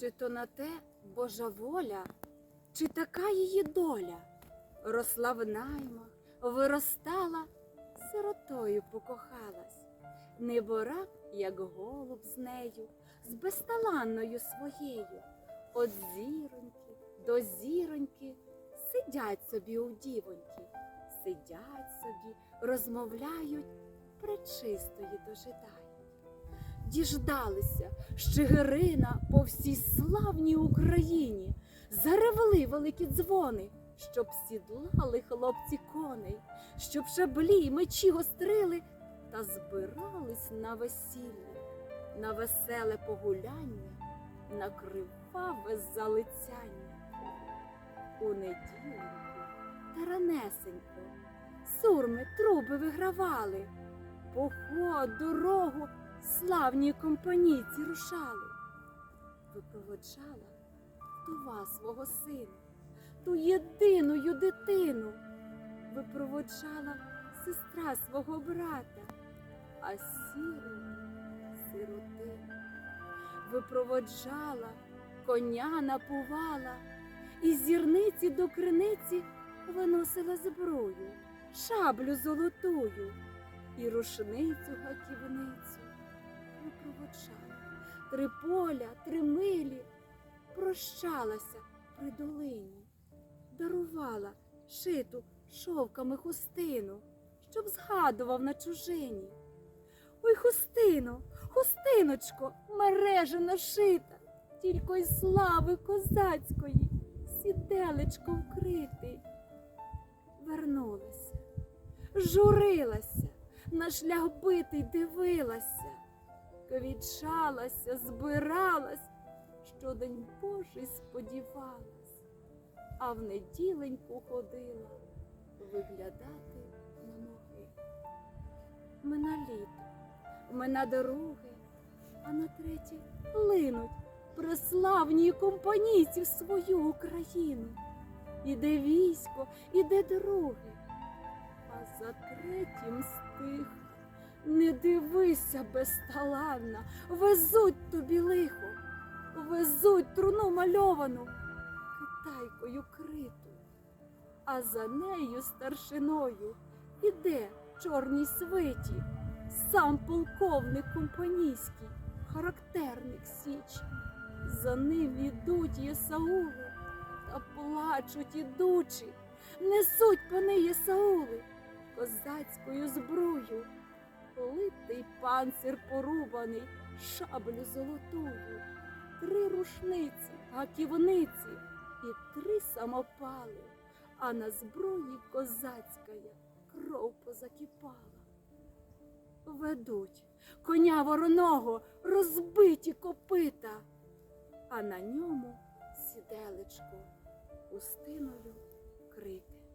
Чи то на те Божа воля, чи така її доля? Росла в наймах, виростала, сиротою покохалась. Неборак, як голуб з нею, з безталанною своєю. От зіроньки до зіроньки сидять собі у дівоньки, сидять собі, розмовляють, пречистої дожидають. Діждалися, Щигирина по всій славній Україні, заревли великі дзвони, щоб сідлали хлопці коней, щоб шаблі й мечі гострили та збирались на весілля, на веселе погуляння, на криваве залицяння. У неділеньку та ранесенько сурми труби вигравали, поход, дорогу славні компанійці рушали. Випроводжала вдова свого сина, ту єдиною дитину, випроводжала сестра свого брата, а сіру сиротину. Випроводжала, коня напувала, і зірниці до криниці виносила зброю, шаблю золотую і рушницю гаківницю випроводжала. Три поля, три милі, прощалася при долині, дарувала шиту шовками хустину, щоб згадував на чужині. Ой, хустино, хустиночко, мережа нашита, тільки й слави козацької, сіделечко вкритий. Вернулася, журилася, на шлях битий дивилася, квітчалася, збиралась, що день Божий сподівалась, а в неділеньку ходила виглядати на ноги. Мина літо, мина дороги, а на третє линуть преславні компанійці в свою Україну. Іде військо, іде друге, а за третім стих. Дивися, безталанна, везуть тобі лихо, везуть труну мальовану, китайкою криту, а за нею старшиною іде чорній свиті, сам полковник компанійський, характерник Січі. За ним ідуть Єсаули та плачуть ідучі, несуть пани Єсаули козацькою зброю, литий панцир порубаний, шаблю золотую, три рушниці, гаківниці і три самопали, а на зброї козацькая кров позакипала. Ведуть коня вороного, розбиті копита, а на ньому сіделечко пустиною крите.